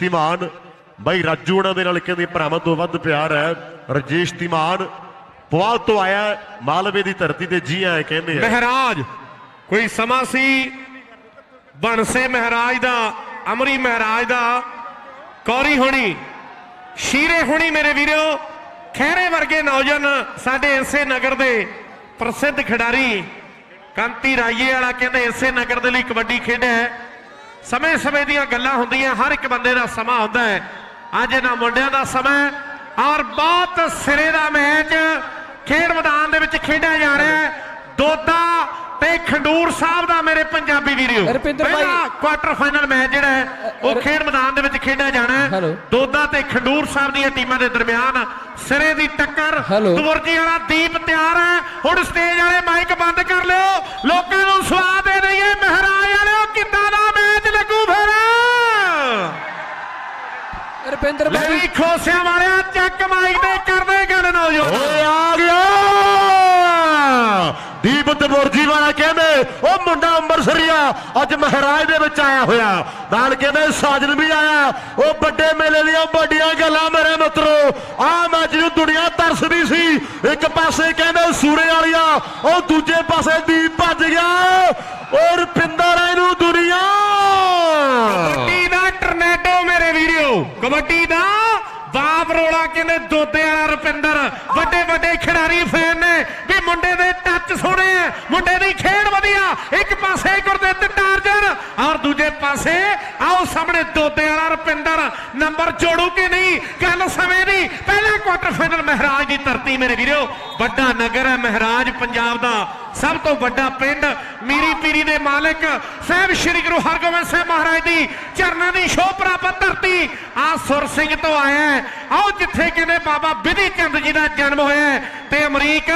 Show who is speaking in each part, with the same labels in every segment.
Speaker 1: ਧੀਮਾਨ, ਬਾਈ ਰਾਜੂ ਉਹਨਾਂ ਦੇ ਨਾਲ ਕਹਿੰਦੇ ਭਰਾਵਾਂ ਤੋਂ ਵੱਧ ਪਿਆਰ ਹੈ। ਰਜੇਸ਼ ਧੀਮਾਨ ਪੁਆਲ ਤੋਂ ਆਇਆ ਮਾਲਵੇ ਦੀ ਧਰਤੀ ਤੇ ਜੀ ਆਏ ਕਹਿੰਦੇ ਆ।
Speaker 2: ਮਹਾਰਾਜ, ਕੋਈ ਸਮਾਂ ਸੀ? ਬਣਸੇ ਮਹਾਰਾਜ ਦਾ, ਅਮਰੀ ਮਹਾਰਾਜ ਦਾ, ਕੌਰੀ ਹੋਣੀ, ਸ਼ੀਰੇ ਹੋਣੀ ਮੇਰੇ ਵੀਰੋ, ਖਹਿਰੇ ਵਰਗੇ ਨੌਜਵਾਨ ਸਾਡੇ ਇਸੇ ਨਗਰ ਦੇ ਪ੍ਰਸਿੱਧ ਖਿਡਾਰੀ, ਕਾਂਤੀ ਰਾਈਏ ਵਾਲਾ ਕਹਿੰਦੇ ਇਸੇ ਨਗਰ ਦੇ ਲਈ ਕਬੱਡੀ ਖੇਡਿਆ ਹੈ ਸਮੇਂ ਸਮੇਂ ਦੀਆਂ ਗੱਲਾਂ ਹੁੰਦੀਆਂ ਹਰ ਇੱਕ ਬੰਦੇ ਦਾ ਸਮਾਂ ਹੁੰਦਾ ਹੈ। ਅੱਜ ਇਹਨਾਂ ਮੁੰਡਿਆਂ ਦਾ ਸਮਾਂ ਔਰ ਬਹੁਤ ਸਿਰੇ ਦਾ ਮੈਚ ਖੇਡ ਮੈਦਾਨ ਦੇ ਵਿੱਚ ਖੇਡਿਆ ਜਾ ਰਿਹਾ ਹੈ। ਦੋਦਾ ਤੇ ਖੰਡੂਰ ਸਾਹਿਬ ਦਾ ਮੇਰੇ ਪੰਜਾਬੀ ਵੀਰੋ।
Speaker 3: ਰੁਪਿੰਦਰ ਭਾਈ-
Speaker 2: ਪਹਿਲਾ ਕੁਆਟਰ ਫਾਈਨਲ ਮੈਚ ਜਿਹੜਾ ਹੈ ਉਹ ਖੇਡ ਮੈਦਾਨ ਦੇ ਵਿੱਚ ਖੇਡਿਆ ਜਾਣਾ ਹੈ। ਦੋਦਾ ਤੇ ਖੰਡੂਰ ਸਾਹਿਬ ਦੀਆਂ ਟੀਮਾਂ ਦੇ ਦਰਮਿਆਨ ਸਿਰੇ ਦੀ ਟੱਕਰ। ਤੁਰਜੀ ਵਾਲਾ ਦੀਪ ਤਿਆਰ ਹੈ। ਹੁਣ ਸਟੇਜ ਵਾਲੇ ਮਾਈਕ ਬੰਦ ਕਰ ਲਿਓ। ਲੋਕਾਂ ਨੂੰ ਸਵਾਦ ਦੇ ਦਈਏ ਮਹਾਰਾਜ ਵਾਲਿਓ ਕਿੱਦਾਂ ਦਾ ਲੱਗੂ ਫਿਰ
Speaker 3: ਰੁਪਿੰਦਰ
Speaker 2: ਲੈ ਵੀ ਖੋਸਿਆਂ ਵਾਲਿਆ ਚੱਕ ਮਾਈਕ ਤੇ ਕਰਦੇ ਗੱਲ ਨੌਜਵਾਨ।
Speaker 1: ਓਏ ਆ ਗਿਆ! ਦੀਪ ਤਬੁਰਜੀ ਵਾਲਾ ਕਹਿੰਦੇ ਉਹ ਮੁੰਡਾ ਅੰਮ੍ਰਿਤਸਰੀਆ ਅੱਜ ਮਹਾਰਾਜ ਦੇ ਵਿੱਚ ਆਇਆ ਹੋਇਆ। ਨਾਲ ਕਹਿੰਦੇ ਸਾਜਨ ਵੀ ਆਇਆ। ਉਹ ਵੱਡੇ ਮੇਲੇ ਦੀਆਂ ਵੱਡੀਆਂ ਗੱਲਾਂ ਮੇਰੇ ਮਿੱਤਰੋ। ਆ ਮੈਚ ਨੂੰ ਦੁਨੀਆ ਤਰਸਦੀ ਸੀ। ਇੱਕ ਪਾਸੇ ਕਹਿੰਦੇ ਸੂਰੇ ਵਾਲੀਆ ਉਹ ਦੂਜੇ ਪਾਸੇ ਦੀਪ ਭੱਜ ਗਿਆ। ਔਰ ਪਿੰਦਰ ਇਹਨੂੰ ਦੁਨੀਆ
Speaker 2: ਕਬੱਡੀ ਦਾ ਟਰਨੈਡੋ ਮੇਰੇ ਵੀਰੋ ਕਬੱਡੀ ਦਾ ਬਾਪ ਰੋਲਾ ਕਹਿੰਦੇ ਅੰਦਰ ਵੱਡੇ ਵੱਡੇ ਖਿਡਾਰੀ ਫੈਨ ਨੇ ਵੀ ਮੁੰਡੇ ਦੇ ਟੱਚ ਸੋਹਣੇ ਆ, ਮੁੰਡੇ ਦੀ ਖੇਡ ਵਧੀਆ, ਇੱਕ ਪਾਸੇ ਗੁਰਦਿੱਤ ਟਾਰਜਨ ਔਰ ਦੂਜੇ ਪਾਸੇ ਆਓ ਸਾਹਮਣੇ ਦੋਦੇ ਵਾਲਾ ਰੁਪਿੰਦਰ। ਨੰਬਰ ਜੋੜੂ ਕਿ ਨਹੀਂ? ਗੱਲ ਸਮੇਂ ਦੀ। ਪਹਿਲਾ ਕੁਆਟਰ ਫਾਈਨਲ ਮਹਾਰਾਜ ਦੀ ਧਰਤੀ ਮੇਰੇ ਵੀਰੋ। ਵੱਡਾ ਨਗਰ ਹੈ ਮਹਾਰਾਜ ਪੰਜਾਬ ਦਾ। ਸਭ ਤੋਂ ਵੱਡਾ ਪਿੰਡ, ਮੀਰੀ ਪੀਰੀ ਦੇ ਮਾਲਕ, ਸਾਹਿਬ ਸ੍ਰੀ ਗੁਰੂ ਹਰਗੋਬਿੰਦ ਸਾਹਿਬ ਮਹਾਰਾਜ ਦੀ ਚਰਨਾਂ ਦੀ ਸ਼ੋਭ ਪ੍ਰਾਪਤ ਧਰਤੀ। ਆ ਸੁਰ ਸਿੰਘ ਤੋਂ ਆਇਆ ਆਓ ਜਿੱਥੇ ਕਹਿੰਦੇ ਬਾਬਾ ਬਿਧੀ ਚੰਦ ਜੀ ਦਾ ਜਨਮ ਹੋਇਆ ਤੇ ਅਮਰੀਕ,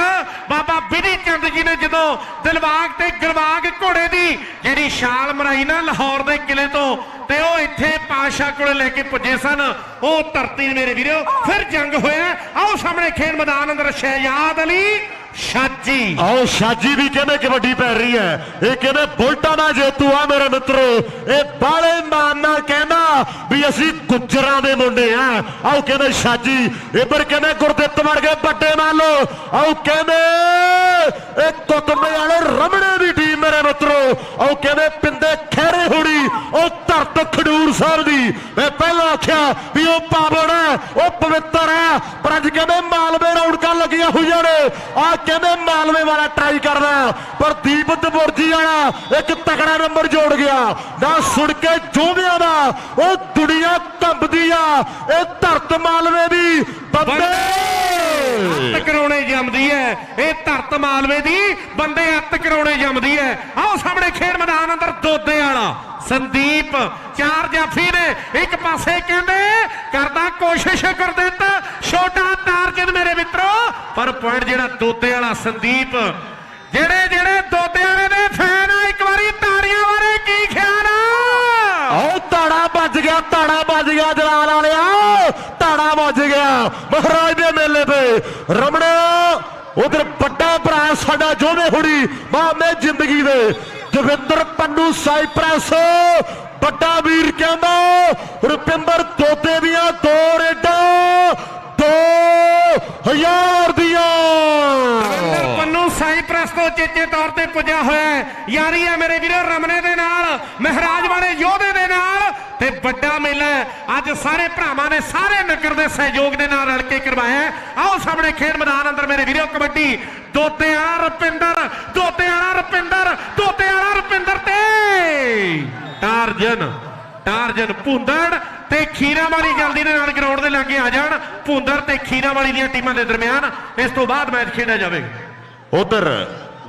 Speaker 2: ਬਾਬਾ ਬਿਧੀ ਚੰਦ ਜੀ ਨੇ ਜਦੋਂ ਦਿਲਵਾਗ ਤੇ ਗਰਬਾਗ ਘੋੜੇ ਦੀ ਜਿਹੜੀ ਛਾਲ ਮਰਾਈ ਨਾ ਲਾਹੌਰ ਦੇ ਕਿਲੇ ਤੋਂ ਤੇ ਉਹ ਇੱਥੇ ਪਾਸ਼ਾ ਕੋਲੇ ਲੈ ਕੇ ਪੁੱਜੇ ਸਨ। ਉਹ ਧਰਤੀ ਮੇਰੇ ਵੀਰੋ, ਫਿਰ ਜੰਗ ਹੋਇਆ। ਆਓ ਸਾਹਮਣੇ ਖੇਡ ਮੈਦਾਨ ਅੰਦਰ ਸ਼ਹਿਜਾਦ ਅਲੀ ਸ਼ਾਜੀ।
Speaker 1: ਆਓ ਸ਼ਾਜੀ ਵੀ ਕਹਿੰਦੇ ਕਬੱਡੀ ਪੈ ਰਹੀ ਹੈ? ਇਹ ਕਹਿੰਦੇ ਬੁਲਟਾ ਦਾ ਜੇਤੂ ਆ ਮੇਰੇ ਮਿੱਤਰੋ? ਇਹ ਬਾਲੇ ਮਾਨ ਨਾਲ ਕਹਿੰਦਾ ਵੀ ਅਸੀਂ ਗੁੱਜਰਾਂ ਦੇ ਮੁੰਡੇ ਆ। ਆਓ ਕਹਿੰਦੇ ਸ਼ਾਜੀ, ਇੱਧਰ ਕਹਿੰਦੇ ਗੁਰਦਿੱਤ ਵਰਗੇ ਗਏ ਵੱਡੇ ਮੰਨ ਆਓ ਕਹਿੰਦੇ, ਇਹ ਕੁੱਤਮੇ ਵਾਲੇ ਰਮਣੇ ਦੀ ਮੇਰੇ ਮਿੱਤਰੋ ਆਓ ਕਹਿੰਦੇ ਪਿੰਦੇ ਖਹਿਰੇ ਹੋੜੀ ਉਹ ਧਰਤ ਖਡੂਰ ਸਾਹਿਬ ਦੀ। ਮੈਂ ਪਹਿਲਾਂ ਆਖਿਆ ਵੀ ਉਹ ਪਾਵਨ ਹੈ, ਉਹ ਪਵਿੱਤਰ ਹੈ, ਪਰ ਅੱਜ ਕਹਿੰਦੇ ਮਾਲਵੇ ਰੌਣਕਾਂ ਲੱਗੀਆਂ ਹੋਈਆਂ ਨੇ। ਆ ਕਹਿੰਦੇ ਮਾਲਵੇ ਵਾਲਾ ਟਰਾਈ ਕਰਦਾ ਪਰ ਦੀਪ ਦਬੁਰਜੀ ਵਾਲਾ ਇੱਕ ਤਕੜਾ ਨੰਬਰ ਜੋੜ ਗਿਆ। ਨਾ ਸੁਣ ਕੇ ਜੋਧਿਆਂ ਦਾ, ਉਹ ਦੁਨੀਆ ਕੰਬਦੀ ਆ। ਇਹ ਧਰਤ ਮਾਲਵੇ ਦੀ। ਬੰਦੇ!
Speaker 2: ਅੱਤ ਕਰਾਉਣੇ ਜੰਮਦੀ ਹੈ ਇਹ ਧਰਤ ਮਾਲਵੇ ਦੀ, ਬੰਦੇ ਅੱਤ ਕਰਾਉਣੇ ਜੰਮਦੀ ਹੈ ਆਓ ਸਾਹਮਣੇ ਖੇਡ ਮੈਦਾਨ ਅੰਦਰ ਦੋਦੇ ਵਾਲਾ, ਸੰਦੀਪ, ਚਾਰ ਜਾਫੀ ਨੇ, ਇੱਕ ਪਾਸੇ ਕਹਿੰਦੇ, ਕਰਦਾ ਕੋਸ਼ਿਸ਼ ਕਰ ਦਿੱਤਾ ਛੋਟਾ ਤਾਰਜਨ ਮੇਰੇ ਮਿੱਤਰੋ, ਪਰ ਪੁਆਇੰਟ ਜਿਹੜਾ ਦੋਦੇ ਵਾਲਾ ਸੰਦੀਪ
Speaker 1: ਸਾਡਾ ਜੋਧੇ ਹੁੜੀ ਮਾਮੇ ਜ਼ਿੰਦਗੀ ਦੇ। ਦਵਿੰਦਰ ਪੰਨੂ ਸਾਈਪ੍ਰੈਸ, ਵੱਡਾ ਵੀਰ ਕਹਿੰਦਾ, ਰੁਪਿੰਦਰ ਤੋਤੇ ਦੀਆਂ ਦੋ ਰੇਡਾਂ, ਦੋ ਹਜ਼ਾਰ ਦੀਆਂ।
Speaker 2: ਰਵਿੰਦਰ ਪੰਨੂ ਸਾਈਪ੍ਰਸ ਤੋਂ ਚੇਚੇ ਤੌਰ ਤੇ ਪੁੱਜਿਆ ਹੋਇਆ ਯਾਰੀ ਹੈ ਮੇਰੇ ਵੀਰੋ ਰਮਨੇ ਦੇ ਨਾਲ, ਮਹਾਰਾਜ ਵਾਲੇ ਯੋਧੇ ਦੇ ਨਾਲ। ਤੇ ਵੱਡਾ ਮੇਲਾ ਅੱਜ ਸਾਰੇ ਭਰਾਵਾਂ ਨੇ ਸਾਰੇ ਨਗਰ ਦੇ ਸਹਿਯੋਗ ਦੇ ਨਾਲ ਰਲ ਕੇ ਕਰਵਾਇਆ ਹੈ। ਆਓ ਸਾਹਮਣੇ ਖੇਡ ਮੈਦਾਨ ਅੰਦਰ ਮੇਰੇ ਵੀਰੋ, ਕਬੱਡੀ। ਦੋਤੇ ਰੁਪਿੰਦਰ ਦੋਤੇ ਰੁਪਿੰਦਰ ਦੋਤੇ ਰੁਪਿੰਦਰ ਤੇ ਟਾਰਜਨ ਟਾਰਜਨ ਭੁੰਦੜ ਤੇ ਖੀਰਾ ਵਾਲੀ ਜਲਦੀ ਦੇ ਨਾਲ ਗਰਾਊਂਡ ਦੇ ਲਾਗੇ ਆ ਜਾਣ। ਭੁੰਦੜ ਤੇ ਖੀਰਾ ਵਾਲੀ ਦੀਆਂ ਟੀਮਾਂ ਦੇ ਦਰਮਿਆਨ ਇਸ ਤੋਂ ਬਾਅਦ ਮੈਚ ਖੇਡਿਆ ਜਾਵੇਗਾ।
Speaker 1: ਉਧਰ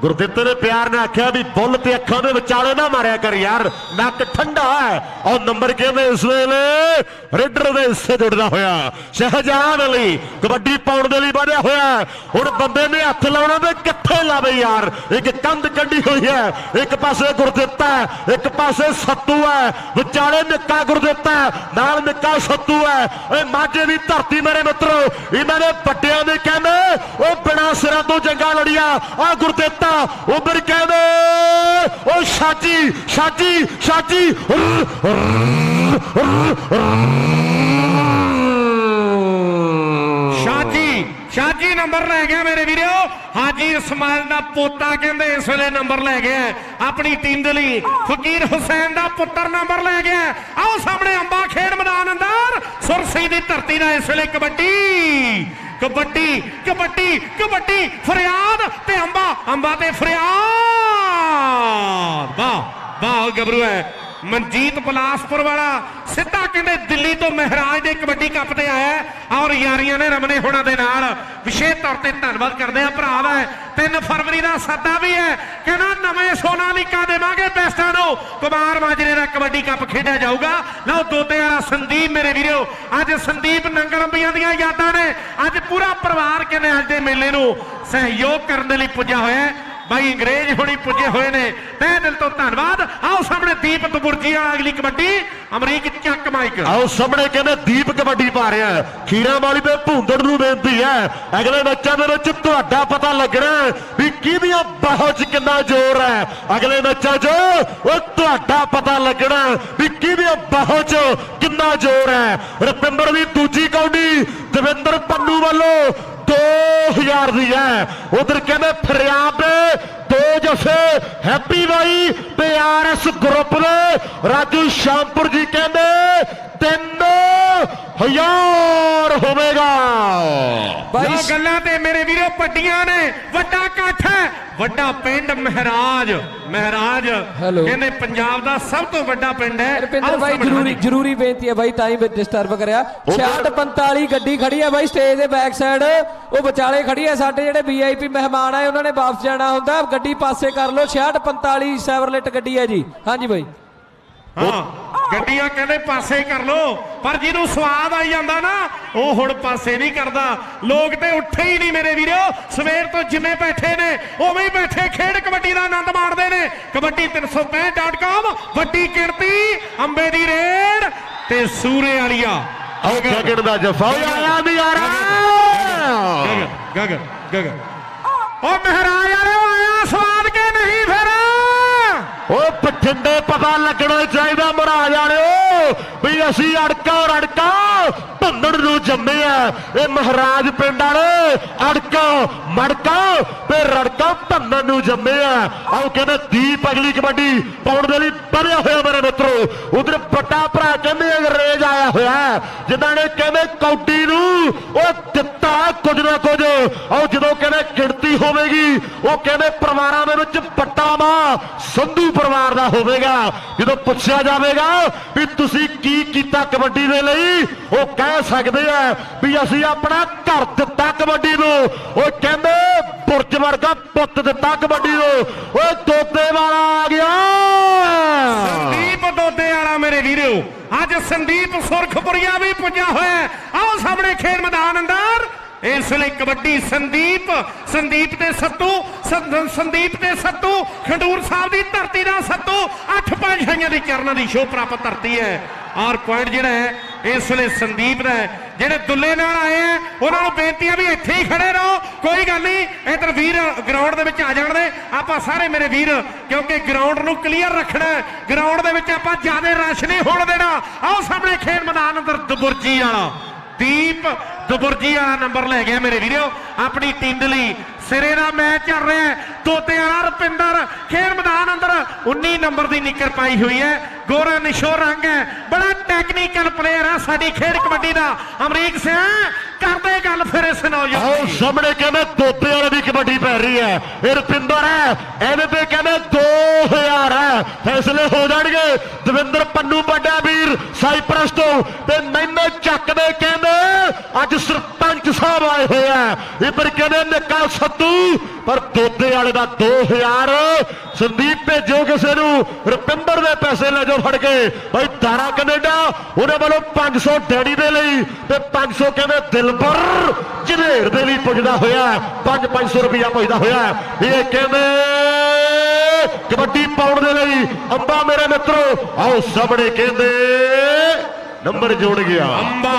Speaker 1: ਗੁਰਦਿੱਤ ਨੇ ਪਿਆਰ ਨਾਲ ਆਖਿਆ ਵੀ ਬੁੱਲ ਤੇ ਅੱਖਾਂ ਦੇ ਵਿਚਾਲੇ ਨਾ ਮਾਰਿਆ ਕਰ ਯਾਰ, ਨੱਕ ਠੰਡਾ ਹੈ। ਔਰ ਨੰਬਰ ਕਹਿੰਦੇ ਇਸ ਵੇਲੇ? ਰੇਡਰ ਦੇ ਹਿੱਸੇ ਜੁੜਦਾ ਹੋਇਆ। ਸ਼ਹਿਜਾਨ ਅਲੀ ਕਬੱਡੀ ਪਾਉਣ ਦੇ ਲਈ ਵਧਿਆ ਹੋਇਆ ਹੁਣ ਬੰਦੇ ਨੇ ਹੱਥ ਲਾਉਣਾ ਤੇ ਕਿੱਥੇ ਲਾਵੇ ਯਾਰ? ਇੱਕ ਕੰਧ ਕੱਢੀ ਹੋਈ ਹੈ। ਇੱਕ ਪਾਸੇ ਗੁਰਦਿੱਤ ਹੈ, ਇੱਕ ਪਾਸੇ ਸੱਤੂ ਹੈ। ਵਿਚਾਲੇ ਨਿੱਕਾ ਗੁਰਦਿੱਤ ਹੈ, ਨਾਲ ਨਿੱਕਾ ਸੱਤੂ ਹੈ। ਓਏ ਮਾਝੇ ਦੀ ਧਰਤੀ ਮੇਰੇ ਮਿੱਤਰੋ ਇਹਨਾਂ ਨੇ ਵੱਡਿਆਂ ਦੇ ਕਹਿੰਦੇ, ਉਹ ਬਿਨਾ ਸਿਰਾਂ ਤੋਂ ਜੰਗਾ ਲੜੀਆਂ। ਆ ਗੁਰਦਿੱਤਾ ਦਿੱਤਾ ਉਬਰ ਕੇ ਦੇ। ਉਹ ਸਾਚੀ ਸਾਚੀ ਸਾਚੀ ਸਾਚੀ
Speaker 2: ਨੰਬਰ ਲੈ ਗਿਆ ਮੇਰੇ ਵੀਰੋ। ਹਾਜੀ ਇਸਮਾਇਲ ਦਾ ਪੋਤਾ ਕਹਿੰਦੇ ਇਸ ਵੇਲੇ ਨੰਬਰ ਲੈ ਗਿਆ। ਆਪਣੀ ਟੀਮ ਦੇ ਲਈ ਫਕੀਰ ਹੁਸੈਨ ਦਾ ਪੁੱਤਰ ਨੰਬਰ ਲੈ ਗਿਆ। ਆਓ ਸਾਹਮਣੇ ਅੰਬਾ ਖੇਡ ਮੈਦਾਨ ਅੰਦਰ। ਸੁਰਸੀ ਦੀ ਧਰਤੀ ਦਾ ਇਸ ਵੇਲੇ ਕਬੱਡੀ। ਕਬੱਡੀ ਕਬੱਡੀ ਕਬੱਡੀ ਫਰਿਆਦ ਤੇ ਅੰਬਾ ਅੰਬਾ ਤੇ ਫਰਿਆਦ। ਵਾਹ ਵਾਹ ਗੱਭਰੂ ਹੈ। ਮਨਜੀਤ ਬਲਾਸਪੁਰ ਵਾਲਾ ਸਿੱਧਾ ਕਹਿੰਦੇ ਦਿੱਲੀ ਤੋਂ ਮਹਾਰਾਜ ਦੇ ਕਬੱਡੀ ਕੱਪ ਤੇ ਆਇਆ ਔਰ ਯਾਰੀਆਂ ਨੇ ਰਮਨੇ ਹੋਣਾ ਦੇ ਨਾਲ ਵਿਸ਼ੇਸ਼ ਤੌਰ ਤੇ ਧੰਨਵਾਦ ਕਰਦੇ ਆ ਭਰਾ 3 ਫਰਵਰੀ ਦਾ ਸਾਦਾ ਵੀ ਹੈ। ਕਹਿੰਦਾ ਨਵੇਂ ਸੋਨਾਲੀਕਾ ਦੇਵਾਂਗੇ ਬੈਸਟਾਂ ਨੂੰ। ਕੁਮਾਰ ਮਾਜਰੇ ਦਾ ਕਬੱਡੀ ਕੱਪ ਖੇਡਿਆ ਜਾਊਗਾ। ਲਓ, ਦੋਤੇ ਵਾਲਾ ਸੰਦੀਪ ਮੇਰੇ ਵੀਰੋ, ਅੱਜ ਸੰਦੀਪ ਨੰਗਲੰਬੀਆਂ ਦੀਆਂ ਯਾਦਾਂ ਨੇ। ਅੱਜ ਪੂਰਾ ਪਰਿਵਾਰ ਕਹਿੰਦੇ ਅੱਜ ਦੇ ਮੇਲੇ ਨੂੰ ਸਹਿਯੋਗ ਕਰਨ ਦੇ ਲਈ ਪੁੱਜਾ ਹੋਇਆ ਬਾਈ ਅੰਗਰੇਜ਼ ਹੁਣੀ ਪੁੱਜੇ ਹੋਏ ਨੇ। ਤਹਿ ਦਿਲ ਤੋਂ ਧੰਨਵਾਦ। ਆਓ ਸਾਹਮਣੇ ਦੀਪ ਤਬੁਰਜੀ ਵਾਲਾ ਅਗਲੀ ਕਬੱਡੀ। ਅਮਰੀਕ ਚੱਕ ਮਾਈਕ।
Speaker 1: ਆਓ ਸਾਹਮਣੇ ਕਹਿੰਦੇ ਦੀਪ ਕਬੱਡੀ ਪਾ ਰਿਹਾ ਹੈ। ਵਾਲੀ ਤੇ ਭੁੰਦੜ ਨੂੰ ਬੇਨਤੀ ਹੈ। ਅਗਲੇ ਮੈਚਾਂ ਦੇ ਵਿੱਚ ਤੁਹਾਡਾ ਪਤਾ ਲੱਗਣਾ ਵੀ ਕਿਹਦੀਆਂ ਬਾਹਾਂ 'ਚ ਕਿੰਨਾ ਜ਼ੋਰ ਹੈ। ਅਗਲੇ ਮੈਚਾਂ 'ਚ ਉਹ ਤੁਹਾਡਾ ਪਤਾ ਲੱਗਣਾ ਵੀ ਕਿਹਦੀਆਂ ਬਾਹਾਂ 'ਚ ਕਿੰਨਾ ਜ਼ੋਰ ਹੈ। ਰਪਿੰਦਰ ਦੀ ਦੂਜੀ ਕੌਡੀ। ਦਵਿੰਦਰ ਪੰਨੂ ਵੱਲੋਂ 2000 ਦੀ ਹੈ। ਉਧਰ ਕਹਿੰਦੇ ਫਰਿਆਦ ਦੇ ਦੋ ਜਫੇ ਹੈਪੀ ਬਾਈ ਤੇ ਆਰਐਸ ਗਰੁੱਪ ਦੇ। ਰਾਜੂ ਸ਼ਾਮਪੁਰ ਜੀ ਕਹਿੰਦੇ ਤਿੰਨ ਹਜ਼ਾਰ ਹੋਵੇਗਾ।
Speaker 3: ਬਾਈ
Speaker 2: ਗੱਲਾਂ ਤੇ ਮੇਰੇ ਵੀਰੋ ਪੱਟੀਆਂ ਨੇ ਵੱਡਾ ਇਕੱਠ ਹੈ। ਵੱਡਾ ਪਿੰਡ ਮਹਾਰਾਜ ਮਹਾਰਾਜ। ਕਹਿੰਦੇ ਪੰਜਾਬ ਦਾ ਸਭ ਤੋਂ ਵੱਡਾ ਪਿੰਡ ਹੈ।
Speaker 3: ਰੁਪਿੰਦਰ ਬਾਈ ਜਰੂਰੀ ਜਰੂਰੀ ਬੇਨਤੀ ਹੈ ਬਾਈ ਤਾਂ ਹੀ ਡਿਸਟਰਬ ਕਰਿਆ। 6645 ਗੱਡੀ ਖੜੀ ਹੈ ਬਾਈ ਸਟੇਜ ਦੇ ਬੈਕ ਸਾਈਡ ਉਹ ਵਿਚਾਲੇ ਖੜੀ ਹੈ ਸਾਡੇ ਜਿਹੜੇ ਵੀਆਈਪੀ ਮਹਿਮਾਨ ਆਏ ਉਹਨਾਂ ਨੇ ਵਾਪਸ ਜਾਣਾ ਹੁੰਦਾ। ਗੱਡੀ ਪਾਸੇ ਕਰ ਲਓ 6645 ਸੈਵਰਲੇਟ ਗੱਡੀ ਹੈ ਜੀ। ਹਾਂਜੀ ਬਾਈ।
Speaker 2: ਹਾਂ। ਗੱਡੀਆਂ ਕਹਿੰਦੇ ਪਾਸੇ ਕਰ ਲੋ ਪਰ ਜਿਹਨੂੰ ਸਵਾਦ ਆਈ ਜਾਂਦਾ ਨਾ ਉਹ ਹੁਣ ਪਾਸੇ ਨਹੀਂ ਕਰਦਾ। ਲੋਕ ਤੇ ਉੱਠੇ ਹੀ ਨਹੀਂ ਮੇਰੇ ਵੀਰੋ। ਸਵੇਰ ਤੋਂ ਜਿਵੇਂ ਬੈਠੇ ਨੇ ਉਵੇਂ ਹੀ ਬੈਠੇ। ਖੇਡ ਕਬੱਡੀ ਦਾ ਆਨੰਦ ਮਾਣਦੇ ਨੇ। ਕਬੱਡੀ 365.com ਵੱਡੀ ਗਿਣਤੀ ਅੰਬੇ ਦੀ ਰੇਡ ਤੇ ਸੂਰੇ ਵਾਲੀਆ।
Speaker 1: ਗਗਨ। ਦਾ ਜਫਾ। ਆਇਆ ਨਹੀਂ ਆ ਰਿਹਾ
Speaker 2: ਗਗਨ। ਗਗਨ। ਗਗਨ। ਉਹ ਮਹਾਰਾਜ ਆਇਆ ਸਵਾਦ ਕੇ ਨਹੀਂ ਫਿਰ?
Speaker 1: ਉਹ ਬਠਿੰਡੇ ਪਤਾ ਲੱਗਣਾ ਚਾਹੀਦਾ ਮਹਾਰਾਜ ਵਾਲਿਓ ਵੀ ਅਸੀਂ ਅੜਕਾ ਰੜਕਾ ਭੰਨਣ ਨੂੰ ਜੰਮੇ ਆ। ਇਹ ਮਹਾਰਾਜ ਪਿੰਡ ਵਾਲੇ ਅੜਕਾ ਮੜਕਾ ਤੇ ਰੜਕਾ ਭੰਨਣ ਨੂੰ ਜੰਮੇ ਆ। ਆਓ ਕਹਿੰਦੇ ਦੀਪ ਅਗਲੀ ਕਬੱਡੀ ਪਾਉਣ ਦੇ ਲਈ ਪਰਿਆ ਹੋਇਆ ਮੇਰੇ ਮਿੱਤਰੋ। ਉਧਰ ਵੱਡਾ ਭਰਾ ਕਹਿੰਦੇ ਅੰਗਰੇਜ਼ ਆਇਆ ਹੋਇਆ। ਹੈ, ਨੇ ਕਹਿੰਦੇ ਕੌਡੀ ਨੂੰ ਉਹ ਦਿੱਤਾ ਕੁਝ ਨਾ ਕੁਝ। ਆਓ ਜਦੋਂ ਕਹਿੰਦੇ ਗਿਣਤੀ ਹੋਵੇਗੀ ਉਹ ਕਹਿੰਦੇ ਪਰਿਵਾਰਾਂ ਦੇ ਵਿੱਚ ਵੱਡਾ ਸੰਧੂ ਪਰਿਵਾਰ ਦਾ ਹੋਵੇਗਾ। ਜਦੋਂ ਪੁੱਛਿਆ ਜਾਵੇਗਾ ਵੀ ਤੁਸੀਂ ਕੀ ਕੀਤਾ ਕਬੱਡੀ ਦੇ ਲਈ, ਉਹ ਕਹਿ ਸਕਦੇ ਆ ਵੀ ਅਸੀਂ ਆਪਣਾ ਘਰ ਦਿੱਤਾ ਕਬੱਡੀ ਨੂੰ। ਉਹ ਕਹਿੰਦੇ, ਬੁਰਜ ਵਰਗਾ ਪੁੱਤ ਦਿੱਤਾ ਕਬੱਡੀ ਨੂੰ। ਓਏ ਦੋਦੇ ਵਾਲਾ ਆ ਗਿਆ।
Speaker 2: ਸੰਦੀਪ ਦੋਦੇ ਵਾਲਾ ਮੇਰੇ ਵੀਰੋ, ਅੱਜ ਸੰਦੀਪ ਸੁਰਖਪੁਰੀਆ ਵੀ ਪੁੱਜਿਆ ਹੋਇਆ। ਆਓ ਸਾਹਮਣੇ ਖੇਡ ਮੈਦਾਨ ਅੰਦਰ। ਇਸ ਵੇਲੇ ਕਬੱਡੀ ਸੰਦੀਪ ਸੰਦੀਪ ਤੇ ਸੱਤੂ ਸੰਦੀਪ ਤੇ ਸੱਤੂ, ਖੰਡੂਰ ਸਾਹਿਬ ਦੀ ਧਰਤੀ ਦਾ ਸੱਤੂ, ਅੱਠ ਪੰਜ ਛਾਈਆਂ ਦੀ ਚਰਨਾਂ ਦੀ ਸ਼ੋਅ ਪ੍ਰਾਪਤ ਧਰਤੀ ਹੈ। ਔਰ ਪੁਆਇੰਟ ਜਿਹੜਾ ਹੈ, ਇਸ ਵੇਲੇ ਸੰਦੀਪ ਦਾ ਜਿਹੜੇ ਦੁੱਲੇ ਨਾਲ ਆਏ ਆ ਉਹਨਾਂ ਨੂੰ ਬੇਨਤੀ ਹੈ ਵੀ ਇੱਥੇ ਹੀ ਖੜੇ ਰਹੋ। ਕੋਈ ਗੱਲ ਨਹੀਂ, ਇਧਰ ਵੀਰ ਗਰਾਊਂਡ ਦੇ ਵਿੱਚ ਆ ਜਾਣ ਦੇ। ਆਪਾਂ ਸਾਰੇ ਮੇਰੇ ਵੀਰ, ਕਿਉਂਕਿ ਗਰਾਊਂਡ ਨੂੰ ਕਲੀਅਰ ਰੱਖਣਾ ਗਰਾਊਂਡ ਦੇ ਵਿੱਚ ਆਪਾਂ ਜ਼ਿਆਦਾ ਰਸ਼ ਨਹੀਂ ਹੋਣ ਦੇਣਾ। ਆਓ ਸਾਹਮਣੇ ਖੇਡ ਮੈਦਾਨ ਅੰਦਰ ਦਬੁਰਜੀ ਵਾਲਾ। ਦੀਪ ਦਬੁਰਜੀ ਨੰਬਰ ਲੈ ਗਿਆ ਮੇਰੇ ਵੀਰੋ। ਆਪਣੀ ਟੀਮ ਦੇ ਲਈ ਸਿਰੇ ਦਾ ਮੈਚ ਚੱਲ ਰਿਹਾ ਹੈ। ਤੋਤੇ ਵਾਲਾ ਰੁਪਿੰਦਰ ਖੇਡ ਮੈਦਾਨ ਅੰਦਰ 19 ਨੰਬਰ ਦੀ ਨਿੱਕਰ ਪਾਈ ਹੋਈ ਹੈ। ਗੋਰਾ ਨਿਸ਼ੋਰ ਰੰਗ ਹੈ। ਬੜਾ ਟੈਕਨੀਕਲ ਪਲੇਅਰ ਹੈ ਸਾਡੀ ਖੇਡ ਕਬੱਡੀ ਦਾ। ਅਮਰੀਕ ਸਿੰਘ ਕਰਦੇ ਗੱਲ ਫਿਰ ਇਸ ਨੌਜਵਾਨ
Speaker 1: ਆਓ। ਸਾਹਮਣੇ ਕਹਿੰਦੇ ਤੋਤੇ ਵਾਲੇ ਦੀ ਕਬੱਡੀ ਪੈ ਰਹੀ ਹੈ। ਇਹ ਰੁਪਿੰਦਰ ਹੈ। ਇਹਦੇ ਤੇ ਕਹਿੰਦੇ 2000 ਹੈ। ਫੈਸਲੇ ਹੋ ਜਾਣਗੇ। ਦਵਿੰਦਰ ਪੰਨੂ ਵੱਡਾ ਵੀਰ ਸਾਈਪ੍ਰਸ ਤੋਂ ਤੇ ਮੈਨੇ ਚੱਕ ਦੇ ਕਹਿੰਦੇ ਅੱਜ ਸਰਪੰਚ ਸਾਹਿਬ ਆਏ ਹੋਏ ਆ। ਇੱਧਰ ਕਹਿੰਦੇ ਨਿੱਕਾ ਸੱਤੂ ਪਰ ਤੋਤੇ ਵਾਲੇ ਦਾ 2000 ਸੰਦੀਪ ਭੇਜੋ ਕਿਸੇ ਨੂੰ। ਰੁਪਿੰਦਰ ਦੇ ਪੈਸੇ ਲੈ ਜਾਓ ਫੜ ਕੇ। ਭਾਈ ਦਾਰਾ ਕੈਨੇਡਾ ਉਹਦੇ ਵੱਲੋਂ 500 ਡੈਡੀ ਦੇ ਲਈ ਤੇ 500 ਕਹਿੰਦੇ ਦਿਲਬਰ ਝਨੇਰ ਦੇ ਲਈ ਪੁੱਜਦਾ ਹੋਇਆ 5-500 ਰੁਪਇਆ ਪੁੱਜਦਾ ਹੋਇਆ। ਇਹ ਕਹਿੰਦੇ, ਕਬੱਡੀ ਪਾਉਣ ਦੇ ਲਈ ਅੰਬਾ ਮੇਰੇ ਮਿੱਤਰੋ, ਆਓ ਸਾਹਮਣੇ ਕਹਿੰਦੇ, ਨੰਬਰ ਜੋੜ ਗਿਆ।
Speaker 2: ਅੰਬਾ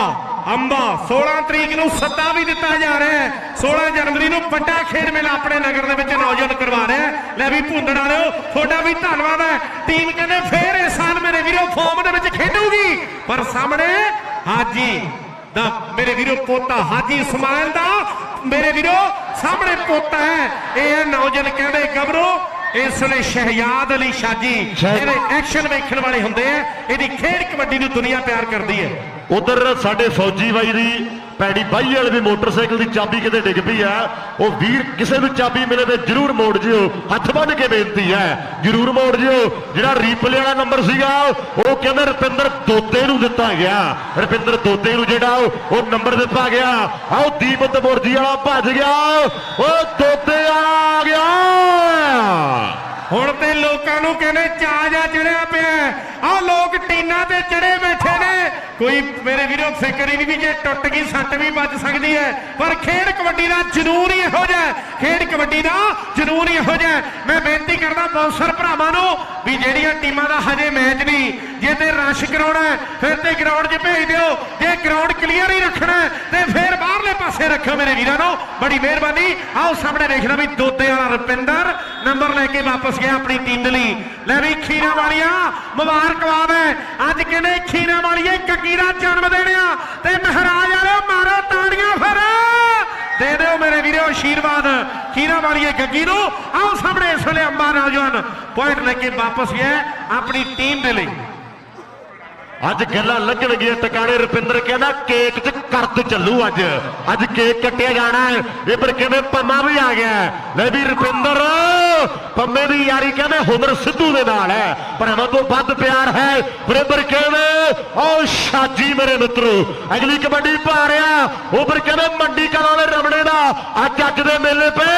Speaker 2: ਅੰਬਾ 16 ਤਰੀਕ ਨੂੰ ਸੱਦਾ ਵੀ ਦਿੱਤਾ ਜਾ ਰਿਹਾ ਹੈ। 16 ਜਨਵਰੀ ਨੂੰ ਵੱਡਾ ਖੇਡ ਮੇਲਾ ਆਪਣੇ ਨਗਰ ਦੇ ਵਿੱਚ ਨੌਜਵਾਨ ਕਰਵਾ ਰਿਹਾ ਹੈ। ਲੈ ਵੀ ਭੁੰਦੜਾ ਵਾਲਿਓ ਤੁਹਾਡਾ ਵੀ ਧੰਨਵਾਦ ਹੈ। ਟੀਮ ਕਹਿੰਦੇ ਫੇਰ ਇਸ ਸਾਲ ਮੇਰੇ ਵੀਰੋ ਫਾਰਮ ਦੇ ਵਿੱਚ ਖੇਡੂਗੀ। ਪਰ ਸਾਹਮਣੇ, ਹਾਜੀ ਦਾ ਮੇਰੇ ਵੀਰੋ ਪੋਤਾ ਹਾਜੀ ਇਸਮਾਇਲ ਦਾ। ਮੇਰੇ ਵੀਰੋ ਸਾਹਮਣੇ ਪੁੱਤ ਹੈ। ਇਹ ਹੈ ਨੌਜਵਾਨ ਕਹਿੰਦੇ ਗੱਭਰੂ ਇਸ ਵੇਲੇ ਸ਼ਹਿਜ਼ਾਦ ਅਲੀ ਸ਼ਾਜੀ ਜਿਹੜੇ ਐਕਸ਼ਨ ਵੇਖਣ ਵਾਲੇ ਹੁੰਦੇ ਆ। ਇਹਦੀ ਖੇਡ ਕਬੱਡੀ ਨੂੰ ਦੁਨੀਆ ਪਿਆਰ ਕਰਦੀ ਹੈ।
Speaker 1: ਉਧਰ ਸਾਡੇ ਫੌਜੀ ਬਾਈ ਦੀ ਪੈੜੀ ਬਾਈ ਵਾਲੇ ਦੀ ਮੋਟਰਸਾਈਕਲ ਦੀ ਚਾਬੀ ਕਿਤੇ ਡਿੱਗ ਪਈ ਆ। ਉਹ ਵੀਰ ਕਿਸੇ ਨੂੰ ਚਾਬੀ ਮਿਲੇ ਤੇ ਜਰੂਰ ਮੋੜ ਜਿਓ। ਹੱਥ ਬੰਨ ਕੇ ਬੇਨਤੀ ਹੈ। ਜਰੂਰ ਮੋੜ ਜਿਓ। ਜਿਹੜਾ ਰੀਪਲੇ ਵਾਲਾ ਨੰਬਰ ਸੀਗਾ, ਉਹ ਕਹਿੰਦੇ ਰੁਪਿੰਦਰ ਦੋਤੇ ਨੂੰ ਦਿੱਤਾ ਗਿਆ। ਰਪਿੰਦਰ ਦੋਤੇ ਨੂੰ ਜਿਹੜਾ ਉਹ ਨੰਬਰ ਦਿੱਤਾ ਗਿਆ। ਆਓ ਦੀਪਤ ਮੋਰਜੀ ਵਾਲਾ ਭੱਜ ਗਿਆ। ਉਹ ਦੋਤੇ ਆ ਗਿਆ।
Speaker 2: ਹੁਣ ਤੇ ਲੋਕਾਂ ਨੂੰ ਕਹਿੰਦੇ ਚਾਹ ਜਾ ਚੜਿਆ ਪਿਆ ਆਹ ਲੋਕ ਟੀਨਾ ਤੇ ਚੜੇ ਬੈਠੇ ਨੇ। ਕੋਈ ਮੇਰੇ ਵੀਰੋ ਫਿਕਰ ਹੀ ਨਹੀਂ ਵੀ ਜੇ ਟੁੱਟ ਗਈ, ਸੱਟ ਵੀ ਵੱਜ ਸਕਦੀ ਹੈ। ਪਰ ਖੇਡ ਕਬੱਡੀ ਦਾ ਜਨੂਨ ਹੀ ਇਹੋ ਜਿਹਾ ਖੇਡ ਕਬੱਡੀ ਦਾ ਜਨੂਨ ਹੀ ਇਹੋ ਜਿਹਾ ਮੈਂ ਬੇਨਤੀ ਕਰਦਾ ਬੌਂਸਰ ਭਰਾਵਾਂ ਨੂੰ ਵੀ ਜਿਹੜੀਆਂ ਟੀਮਾਂ ਦਾ ਹਜੇ ਮੈਚ ਨਹੀਂ ਜੇ ਤੇ ਰਸ਼ ਕਰਾਉਣਾ ਫਿਰ ਤੇ ਗਰਾਊਂਡ 'ਚ ਭੇਜ ਦਿਓ। ਜੇ ਗਰਾਊਂਡ ਕਲੀਅਰ ਹੀ ਰੱਖਣਾ ਤੇ ਫਿਰ ਬਾਹਰਲੇ ਪਾਸੇ ਰੱਖੋ ਮੇਰੇ ਵੀਰਾਂ ਨੂੰ। ਬੜੀ ਮਿਹਰਬਾਨੀ। ਆਓ ਸਾਹਮਣੇ ਦੇਖਣਾ ਵੀ ਦੋਤੇ ਵਾਲਾ ਰੁਪਿੰਦਰ ਨੰਬਰ ਲੈ ਕੇ ਵਾਪਸ ਗਿਆ ਆਪਣੀ ਟੀਮ ਦੇ ਲਈ। ਲੈ ਵੀ ਖੀਰਾ ਵਾਲੀਆ ਮੁਬਾਰਕਬਾਦ ਹੈ। ਅੱਜ ਕਹਿੰਦੇ ਖੀਰਾ ਵਾਲੀਏ ਕੱਗੀ ਦਾ ਜਨਮ ਦੇਣਿਆ ਤੇ ਮਹਾਰਾਜ ਵਾਲਿਓ ਮਾਰੋ ਤਾੜੀਆਂ ਫਿਰ। ਦੇ ਦਿਓ ਮੇਰੇ ਵੀਰੋ ਆਸ਼ੀਰਵਾਦ ਖੀਰਾ ਵਾਲੀਏ ਗੱਗੀ ਨੂੰ। ਆਓ ਸਾਹਮਣੇ ਇਸ ਵੇਲੇ ਅੰਬਾ ਨੌਜਵਾਨ ਪੁਆਇੰਟ ਲੈ ਕੇ ਵਾਪਸ ਗਿਆ ਆਪਣੀ ਟੀਮ ਦੇ ਲਈ।
Speaker 1: ਅੱਜ ਗੱਲਾਂ ਲੱਗਣਗੀਆਂ ਟਿਕਾਣੇ, ਰੁਪਿੰਦਰ ਕਹਿੰਦਾ, ਕੇਕ 'ਚ ਕਰਦ ਚੱਲੂ ਅੱਜ। ਅੱਜ ਕੇਕ ਕੱਟਿਆ ਜਾਣਾ ਹੈ। ਇਹ ਪਰ ਕਹਿੰਦੇ ਪੰਮਾ ਵੀ ਆ ਗਿਆ ਲੈ ਵੀ ਰੁਪਿੰਦਰ, ਪੰਮੇ ਦੀ ਯਾਰੀ ਕਹਿੰਦੇ ਹੁਨਰ ਸਿੱਧੂ ਦੇ ਨਾਲ ਹੈ, ਪਰ ਤੋਂ ਵੱਧ ਪਿਆਰ ਹੈ। ਬਰੇਬਰ ਕਹਿੰਦੇ, ਓ ਸ਼ਾਜੀ ਮੇਰੇ ਮਿੱਤਰੋ, ਅਗਲੀ ਕਬੱਡੀ ਪਾ ਰਿਹਾ ਉਹ ਪਰ ਕਹਿੰਦੇ, ਮੰਡੀ ਕਲਾਂ ਦੇ ਰਮਣੇ ਦਾ ਅੱਜ ਅੱਜ ਦੇ ਮੇਲੇ 'ਤੇ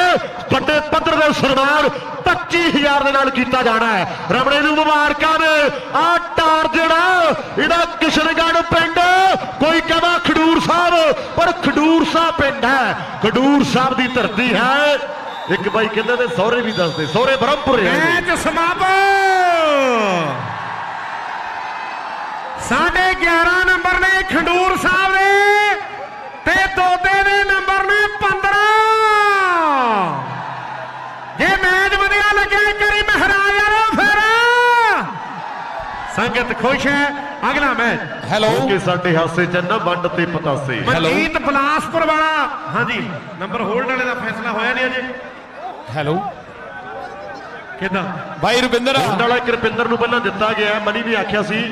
Speaker 1: ਵੱਡੇ ਪੱਧਰ ਦੇ ਸਨਮਾਨ 25000 ਦੇ ਨਾਲ ਕੀਤਾ ਜਾਣਾ ਹੈ। ਰਮਣੇ ਨੂੰ ਮੁਬਾਰਕਾਂ ਦੇ। ਆ ਟਾਰ ਜਿਹੜਾ ਇਹਦਾ ਕਿਸ਼ਨਗੜ੍ਹ ਪਿੰਡ, ਕੋਈ ਕਹਿੰਦਾ ਖਡੂਰ ਸਾਹਿਬ, ਪਰ ਖਡੂਰ ਸਾਹਿਬ ਪਿੰਡ ਹੈ। ਖਡੂਰ ਸਾਹਿਬ ਦੀ ਧਰਤੀ ਹੈ। ਇੱਕ ਬਾਈ ਕਹਿੰਦੇ ਨੇ ਸਹੁਰੇ ਵੀ ਦੱਸਦੇ, ਸਹੁਰੇ ਬ੍ਰਹਮਪੁਰ ਹੈ
Speaker 2: ਮੈਚ ਸਮਾਪਤ। ਸਾਢੇ 11 ਨੰਬਰ ਨੇ ਖੰਡੂਰ ਸਾਹਿਬ ਦੇ ਤੇ ਦੋਦੇ ਦੇ ਨੰਬਰ ਨੇ 15 ਜੇ ਮੈਚ ਵਧੀਆ ਲੱਗਿਆ ਇੱਕ ਵਾਰੀ ਮਹਾਰਾਜ ਵਾਲੋ ਫਿਰ ਸੰਗਤ ਖੁਸ਼ ਹੈ। ਅਗਲਾ ਮੈਚ
Speaker 3: ਹੈਲੋ
Speaker 1: ਕਿ ਸਾਡੇ ਹਾਸੇ ਚ ਨਾ ਵੰਡ ਤੇ ਪਤਾਸੇ।
Speaker 2: ਮਨਜੀਤ ਬਲਾਸਪੁਰ ਵਾਲਾ। ਹਾਂਜੀ ਨੰਬਰ ਹੋਲਡ ਵਾਲੇ ਦਾ ਫੈਸਲਾ ਹੋਇਆ ਨਹੀਂ ਅਜੇ।
Speaker 3: ਹੈਲੋ
Speaker 2: ਕਿਦਾਂ?
Speaker 3: ਬਾਈ ਰੁਪਿੰਦਰ
Speaker 1: ਪਿੰਡ ਵਾਲਾ ਇੱਕ ਰੁਪਿੰਦਰ ਨੂੰ ਪਹਿਲਾਂ ਦਿੱਤਾ ਗਿਆ। ਮਨੀ ਵੀ ਆਖਿਆ ਸੀ।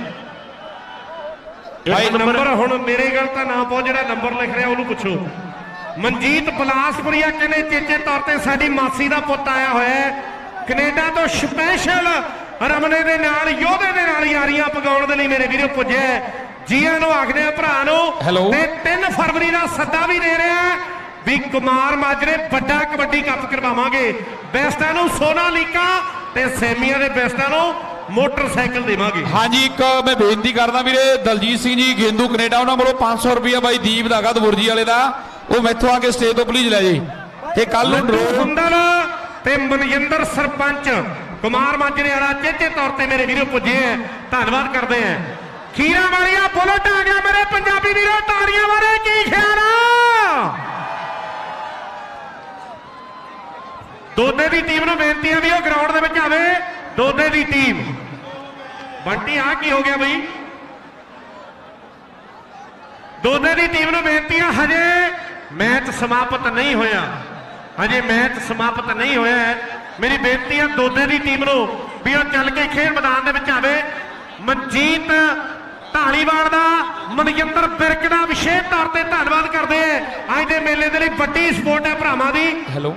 Speaker 2: ਭਾਈ ਨੰਬਰ ਹੁਣ ਮੇਰੇ ਗੱਲ ਤਾਂ ਨਾ ਪਹੁੰਚ ਜਿਹੜਾ ਨੰਬਰ ਲਿਖ ਰਿਹਾ ਉਹਨੂੰ ਪੁੱਛੋ। ਮਨਜੀਤ ਬਲਾਸਪੁਰੀਆ ਕਹਿੰਦੇ ਚੇਚੇ ਤੌਰ ਤੇ ਸਾਡੀ ਮਾਸੀ ਦਾ ਪੁੱਤ ਆਇਆ ਹੋਇਆ ਹੈ? ਕੈਨੇਡਾ ਤੋਂ ਸਪੈਸ਼ਲ ਰਮਨੇ ਦੇ ਨਾਲ ਯੋਧੇ ਦੇ ਨਾਲ ਯਾਰੀਆਂ ਪਗਾਉਣ ਦੇ ਲਈ ਮੇਰੇ ਵੀਰੋ ਪੁੱਜਿਆ। ਜੀਆਂ ਨੂੰ ਆਖਦੇ ਆ ਭਰਾ ਨੂੰ? ਤੇ 3 ਫਰਵਰੀ ਦਾ ਸੱਦਾ ਵੀ ਦੇ ਰਿਹਾ ਵੀ ਕੁਮਾਰ ਮਾਜਰੇ ਵੱਡਾ ਕਬੱਡੀ ਕੱਪ ਕਰਵਾਵਾਂਗੇ ਬੈਸਟਾਂ ਨੂੰ ਸੋਨਾ ਲੀਕਾ ਤੇ ਸੈਮੀਆਂ ਦੇ ਬੈਸਟਾਂ ਨੂੰ ਮੋਟਰਸਾਈਕਲ ਦੇਵਾਂਗੇ
Speaker 4: ਹਾਂਜੀ ਇੱਕ ਮੈਂ ਬੇਨਤੀ ਕਰਦਾ ਵੀਰੇ ਦਲਜੀਤ ਸਿੰਘ ਜੀ ਗੇਂਦੂ ਕੈਨੇਡਾ ਉਹਨਾਂ ਵੱਲੋਂ 500 ਰੁਪਏ ਬਾਈ ਦੀਪ ਦਾਗਾ ਦਬੁਰਜੀ ਵਾਲੇ ਦਾ ਉਹ ਮੈਥੋਂ ਆ ਕੇ ਸਟੇਜ ਤੋਂ ਪਲੀਜ਼ ਲੈ ਜਾਈ ਤੇ ਕੱਲ ਨੂੰ
Speaker 2: ਲੱਡੂ
Speaker 4: ਡਰੋ
Speaker 2: ਹੁੰਦਲ ਤੇ ਮਨਜਿੰਦਰ ਸਰਪੰਚ ਕੁਮਾਰ ਮਾਜਰੇ ਵਾਲਾ ਚੇਚੇ ਤੌਰ ਤੇ ਮੇਰੇ ਵੀਰੋ ਪੁੱਜੇ ਹੈ ਧੰਨਵਾਦ ਕਰਦੇ ਆ ਖੀਰਾ ਵਾਲੀਆ ਬੁਲਟ ਆ ਗਿਆ ਮੇਰੇ ਪੰਜਾਬੀ ਵੀਰੋ, ਤਾੜੀਆਂ ਬਾਰੇ ਕੀ ਖਿਆਲ ਆ? ਦੋਨੇ ਦੀ ਟੀਮ ਨੂੰ ਬੇਨਤੀ ਹੈ ਵੀ ਉਹ ਗਰਾਊਂਡ ਦੇ ਵਿੱਚ ਆਵੇ। ਦੋਨੇ ਦੀ ਟੀਮ ਬੰਟੀ ਆ ਕੀ ਹੋ ਗਿਆ ਬਈ? ਦੋਨੇ ਦੀ ਟੀਮ ਨੂੰ ਬੇਨਤੀ ਹੈ ਹਜੇ ਮੈਚ ਸਮਾਪਤ ਨਹੀਂ ਹੋਇਆ। ਹਜੇ ਮੈਚ ਸਮਾਪਤ ਨਹੀਂ ਹੋਇਆ ਹੈ। ਮੇਰੀ ਬੇਨਤੀ ਹੈ ਦੋਨੇ ਦੀ ਟੀਮ ਨੂੰ ਵੀ ਉਹ ਚੱਲ ਕੇ ਖੇਡ ਮੈਦਾਨ ਦੇ ਵਿੱਚ ਆਵੇ। ਮਨਜੀਤ ਢਾਲੀਵਾਲ ਦਾ, ਮਨਜਿੰਦਰ ਬਿਰਕ ਦਾ ਵਿਸ਼ੇਸ਼ ਤੌਰ ਤੇ ਧੰਨਵਾਦ ਕਰਦੇ ਆ ਅੱਜ ਦੇ ਮੇਲੇ ਦੇ ਲਈ ਵੱਡੀ ਸਪੋਰਟ ਹੈ ਭਰਾਵਾਂ ਦੀ।
Speaker 4: ਹੈਲੋ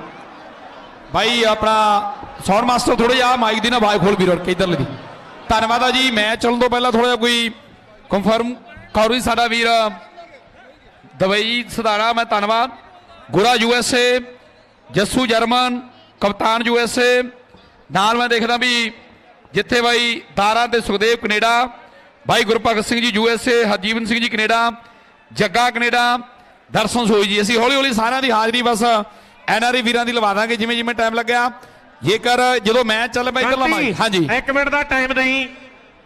Speaker 4: ਬਾਈ ਆਪਣਾ ਸੌਰ ਮਾਸਟਰ ਥੋੜਾ ਜਿਹਾ ਮਾਈਕ ਦੀ ਨਾ ਆਵਾਜ਼ ਖੋਲ ਵੀਰੋ ਕੇ ਦੀ ਧੰਨਵਾਦ ਆ ਜੀ। ਮੈਂ ਚੱਲਣ ਤੋਂ ਪਹਿਲਾਂ ਥੋੜਾ ਜਿਹਾ ਕੋਈ ਕਨਫਰਮ ਕਰੋ ਜੀ ਸਾਡਾ ਵੀਰ। ਦਵਈ ਸਦਾਰਾ ਮੈਂ ਧੰਨਵਾਦ। Gura U S A Jassu, Jarman Kaptan U S A, ਨਾਲ ਮੈਂ ਦੇਖਦਾ ਵੀ ਜਿੱਥੇ ਬਾਈ ਦਾਰਾ ਤੇ Sukhdev Canada, by Gurbhagat Singh ji U S A, Harjiwan Singh ji Canada, Jagga Canada, ਦਰਸ਼ਨ ਸੋਈ ਜੀ। ਅਸੀਂ ਹੌਲੀ ਹੌਲੀ ਸਾਰਿਆਂ ਦੀ ਹਾਜ਼ਰੀ ਬਸ ਐਨ ਆਰ ਆਈ ਵੀਰਾਂ ਦੀ ਲਵਾ ਦਾਂਗੇ, ਜਿਵੇਂ ਜਿਵੇਂ ਟਾਈਮ ਲੱਗਿਆ। ਜੇਕਰ ਜਦੋਂ ਮੈਚ ਚੱਲ ਪਿਆ ਇਧਰ ਲਵਾਂਗੇ ਹਾਂਜੀ।
Speaker 2: ਇੱਕ ਮਿੰਟ ਦਾ ਟਾਈਮ ਨਹੀਂ।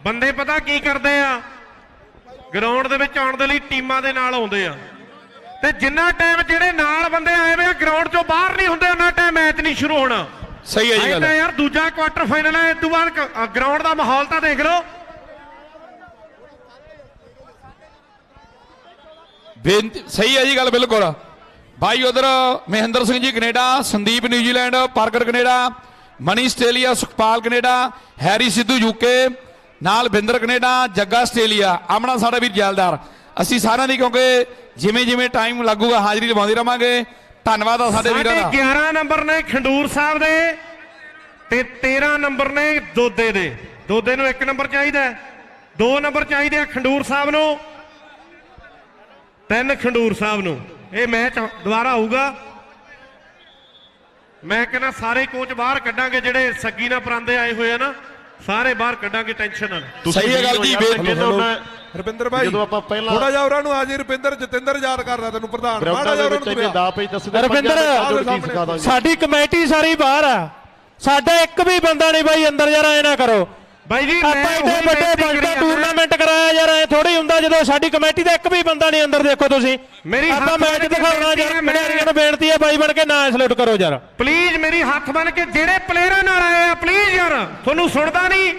Speaker 2: ਬੰਦੇ ਪਤਾ ਕੀ ਕਰਦੇ ਆ? ਗਰਾਊਂਡ ਦੇ ਵਿੱਚ ਆਉਣ ਦੇ ਲਈ ਟੀਮਾਂ ਦੇ ਨਾਲ ਆਉਂਦੇ ਆ। ਤੇ ਜਿੰਨਾ ਟਾਈਮ ਜਿਹੜੇ ਨਾਲ ਬੰਦੇ ਆਏ ਵੇ ਗਰਾਊਂਡ ਚੋਂ ਬਾਹਰ ਨਹੀਂ ਹੁੰਦੇ ਉਹਨਾਂ ਟਾਈਮ ਮੈਚ ਨਹੀਂ ਸ਼ੁਰੂ ਹੋਣਾ।
Speaker 4: ਸਹੀ ਹੈ ਜੀ ਗੱਲ।
Speaker 2: ਤਾਂ ਯਾਰ ਦੂਜਾ ਕੁਆਟਰ ਫਾਈਨਲ ਹੈ ਇਸ ਤੋਂ ਬਾਅਦ ਗਰਾਊਂਡ ਦਾ ਮਾਹੌਲ ਤਾਂ ਦੇਖ ਲਓ।
Speaker 4: ਬੇਨਤੀ ਸਹੀ ਹੈ ਜੀ ਗੱਲ ਬਿਲਕੁਲ। ਭਾਈ ਉਧਰ Mahinder Singh ji Canada Sandeep New Zealand Parker Canada Mani Australia Sukhpal Canada Harry Sidhu UK ਨਾਲ ਬਿੰਦਰ ਕੈਨੇਡਾ ਜੱਗਾ ਆਸਟ੍ਰੇਲੀਆ। ਆਮਣਾ ਸਾਡਾ ਵੀਰ ਜੈਲਦਾਰ। ਅਸੀਂ ਸਾਰਿਆਂ ਦੀ ਕਿਉਂਕਿ ਜਿਵੇਂ ਜਿਵੇਂ ਟਾਈਮ ਲੱਗੂਗਾ ਹਾਜ਼ਰੀ ਲਵਾਉਂਦੇ ਰਵਾਂਗੇ। ਧੰਨਵਾਦ ਆ ਸਾਡੇ ਵੀਰਾਂ
Speaker 2: ਸਾਡੇ
Speaker 4: ਦਾ
Speaker 2: 11 ਨੰਬਰ ਨੇ ਖੰਡੂਰ ਸਾਹਿਬ ਦੇ ਤੇ 13 ਨੰਬਰ ਨੇ ਦੋਦੇ ਦੇ। ਦੋਦੇ ਨੂੰ ਇੱਕ ਨੰਬਰ ਚਾਹੀਦਾ ਹੈ। ਦੋ ਨੰਬਰ ਚਾਹੀਦੇ ਆ ਖੰਡੂਰ ਸਾਹਿਬ ਨੂੰ। ਤਿੰਨ ਖੰਡੂਰ ਸਾਹਿਬ ਨੂੰ। ਇਹ ਮੈਚ ਦੁਬਾਰਾ ਹੋਊਗਾ ਮੈਂ ਕਹਿੰਦਾ ਸਾਰੇ ਕੋਚ ਬਾਹਰ ਕੱਢਾਂਗੇ ਜਿਹੜੇ ਸੱਗੀ ਨਾਲ ਪਰਾਂਦੇ ਆਏ ਹੋਏ ਆ ਨਾ। ਸਾਰੇ ਬਾਹਰ ਕੱਢਾਂਗੇ ਟੈਨਸ਼ਨ ਨਾਲ।
Speaker 4: ਸਹੀ ਹੈ ਗੱਲ ਜੀ,
Speaker 5: ਰਵਿੰਦਰ ਭਾਈ
Speaker 1: ਜਦੋਂ ਆਪਾਂ ਪਹਿਲਾਂ-
Speaker 5: ਥੋੜਾ ਜਿਹਾ ਉਹਨਾਂ ਨੂੰ ਆ ਜੀ ਰੁਪਿੰਦਰ ਜਤਿੰਦਰ ਯਾਦ ਕਰਦਾ ਤੈਨੂੰ ਪ੍ਰਧਾਨ ਮਾੜਾ ਜਿਹਾ ਉਹਨਾਂ ਨੂੰ ਤੁਰਿਆ।
Speaker 1: ਦਾ ਪੇਜ ਦੱਸਦੇ
Speaker 6: ਰਵਿੰਦਰ, ਸਾਡੀ ਕਮੇਟੀ ਸਾਰੀ ਬਾਹਰ ਆ। ਸਾਡਾ ਇੱਕ ਵੀ ਬੰਦਾ ਨਹੀਂ ਬਾਈ ਅੰਦਰ ਯਾਰ ਐ ਨਾ ਕਰੋ।
Speaker 2: ਬਾਈ ਜੀ
Speaker 6: ਆਪਾਂ
Speaker 2: ਮੈਂ
Speaker 6: ਇੱਥੇ ਵੱਡੇ
Speaker 2: ਜਾਂਦਾ।
Speaker 6: ਟੂਰਨਾਮੈਂਟ ਕਰਾਇਆ ਯਾਰ ਐ ਥੋੜੀ ਹੁੰਦਾ ਜਦੋਂ ਸਾਡੀ ਕਮੇਟੀ ਦਾ ਇੱਕ ਵੀ ਬੰਦਾ ਨਹੀਂ ਅੰਦਰ ਦੇਖੋ ਤੁਸੀਂ।
Speaker 2: ਮੇਰੀ
Speaker 6: ਆਪਾਂ ਮੈਚ ਦਿਖਾਉਣਾ
Speaker 2: ਬੇਨਤੀ
Speaker 6: ਯਾਰ
Speaker 2: ਹੈ,
Speaker 6: ਖਿਡਾਰੀਆਂ ਨੂੰ ਬੇਨਤੀ ਹੈ ਬਾਈ ਬਣ ਕੇ ਨਾ ਸਲੂਟ ਕਰੋ ਯਾਰ।
Speaker 2: ਪਲੀਜ਼ ਮੇਰੀ ਹੱਥ ਬਨ ਕੇ ਜਿਹੜੇ ਪਲੇਅਰਾਂ ਨਾਲ ਆਏ ਆ ਪਲੀਜ਼ ਯਾਰ। ਤੁਹਾਨੂੰ ਸੁਣਦਾ ਨਹੀਂ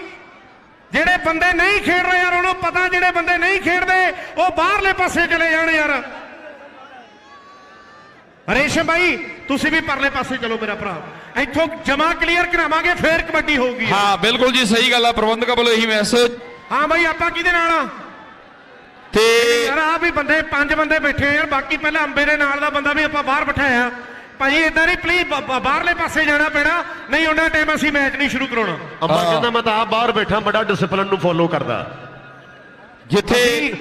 Speaker 2: ਜਿਹੜੇ ਬੰਦੇ ਨਹੀਂ ਖੇਡ ਰਹੇ ਯਾਰ ਉਹਨੂੰ ਪਤਾ ਜਿਹੜੇ ਬੰਦੇ ਨਹੀਂ ਖੇਡਦੇ ਉਹ ਬਾਹਰਲੇ ਪਾਸੇ ਚਲੇ ਜਾਣ ਯਾਰ। ਰੇਸ਼ਮ ਭਾਈ ਤੁਸੀਂ ਵੀ ਪਰਲੇ ਪਾਸੇ ਚਲੋ ਮੇਰਾ ਭਰਾ। ਇੱਥੋਂ ਜਮਾ ਕਲੀਅਰ ਕਰਾਵਾਂਗੇ ਫੇਰ ਕਬੱਡੀ ਹੋਊਗੀ।
Speaker 4: ਹਾਂ ਬਿਲਕੁਲ ਜੀ ਸਹੀ ਗੱਲ ਆ ਪ੍ਰਬੰਧਕਾਂ ਵੱਲੋਂ ਇਹੀ ਮੈਸੇਜ
Speaker 2: ਹਾਂ ਭਾਈ ਆਪਾਂ ਕਿਹਦੇ ਨਾਲ ਆ?
Speaker 4: ਤੇ
Speaker 2: ਯਾਰ ਆ ਵੀ ਬੰਦੇ ਪੰਜ ਬੰਦੇ ਬੈਠੇ ਆ ਯਾਰ ਬਾਕੀ ਪਹਿਲਾਂ ਅੰਬੇ ਦੇ ਨਾਲ ਦਾ ਬੰਦਾ ਵੀ ਆਪਾਂ ਬਾਹਰ ਬਿਠਾਇਆ। ਭਾਈ ਇਦਾਂ ਨਹੀਂ ਪਲੀਜ਼ ਬਾਹਰਲੇ ਪਾਸੇ ਜਾਣਾ ਪੈਣਾ। ਨਹੀਂ ਉਹਨਾਂ ਟਾਈਮ ਅਸੀਂ ਮੈਚ ਨਹੀਂ ਸ਼ੁਰੂ ਕਰਾਉਣਾ।
Speaker 1: ਅੰਬਾ ਕਹਿੰਦਾ ਮੈਂ ਤਾਂ ਆਪ ਬਾਹਰ ਬੈਠਾ ਬੜਾ ਡਿਸਪਲਿਨ ਨੂੰ ਫੋਲੋ ਕਰਦਾ।
Speaker 4: ਜਿੱਥੇ